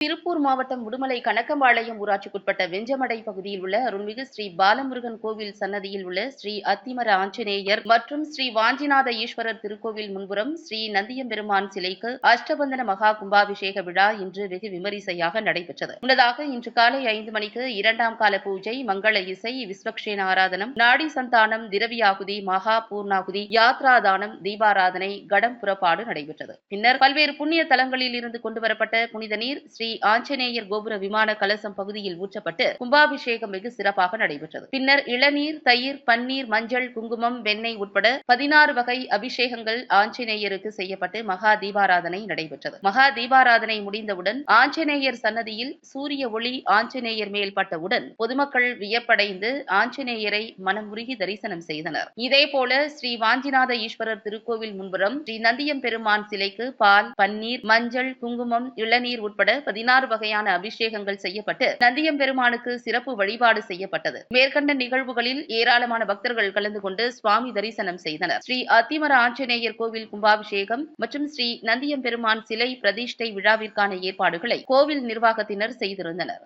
திருப்பூர் மாவட்டம் உடுமலை கணக்கம்பாளையம் ஊராட்சிக்குட்பட்ட வெஞ்சமடை பகுதியில் உள்ள அருள்மிகு ஸ்ரீ பாலமுருகன் கோவில் சன்னதியில் உள்ள ஸ்ரீ அத்திமர ஆஞ்சநேயர் மற்றும் ஸ்ரீ வாஞ்சிநாத ஈஸ்வரர் திருக்கோவில் முன்புறம் ஸ்ரீ நந்தியம்பெருமான் சிலைக்கு அஷ்டபந்தன மகா கும்பாபிஷேக விழா இன்று வெகு விமரிசையாக நடைபெற்றது. முன்னதாக இன்று காலை ஐந்து மணிக்கு இரண்டாம் கால பூஜை மங்கள இசை விஸ்வக்ஷேன ஆராதனம் நாடி சந்தானம் திரவியாகுதி மகா பூர்ணாகுதி யாத்ராதானம் தீபாராதனை கடம் புறப்பாடு நடைபெற்றது. பின்னர் பல்வேறு புண்ணிய தலங்களில் இருந்து கொண்டுவரப்பட்ட புனித நீர் ஸ்ரீ ஆஞ்சநேயர் கோபுர விமான கலசம் பகுதியில் ஊற்றப்பட்டு கும்பாபிஷேகம் வெகு சிறப்பாக நடைபெற்றது. பின்னர் இளநீர் தயிர் பன்னீர் மஞ்சள் குங்குமம் வெண்ணெய் உட்பட பதினாறு வகை அபிஷேகங்கள் ஆஞ்சநேயருக்கு செய்யப்பட்டு மகா தீபாராதனை நடைபெற்றது. மகா தீபாராதனை முடிந்தவுடன் ஆஞ்சநேயர் சன்னதியில் சூரிய ஒளி ஆஞ்சநேயர் மேல் பட்டவுடன் பொதுமக்கள் வியப்படைந்து ஆஞ்சநேயரை மனமுருகி தரிசனம் செய்தனர். இதேபோல ஸ்ரீ வாஞ்சிநாத ஈஸ்வரர் திருக்கோவில் முன்புறம் ஸ்ரீ நந்தியம் பெருமான் சிலைக்கு பால் பன்னீர் மஞ்சள் குங்குமம் இளநீர் உட்பட பதினாறு வகையான அபிஷேகங்கள் செய்யப்பட்டு நந்தியம் பெருமானுக்கு சிறப்பு வழிபாடு செய்யப்பட்டது. மேற்கண்ட நிகழ்வுகளில் ஏராளமான பக்தர்கள் கலந்து கொண்டு சுவாமி தரிசனம் செய்தனர். ஸ்ரீ அத்திமர ஆஞ்சநேயர் கோவில் கும்பாபிஷேகம் மற்றும் ஸ்ரீ நந்தியம் பெருமான் சிலை பிரதிஷ்டை விழாவிற்கான ஏற்பாடுகளை கோவில் நிர்வாகத்தினர் செய்திருந்தனர்.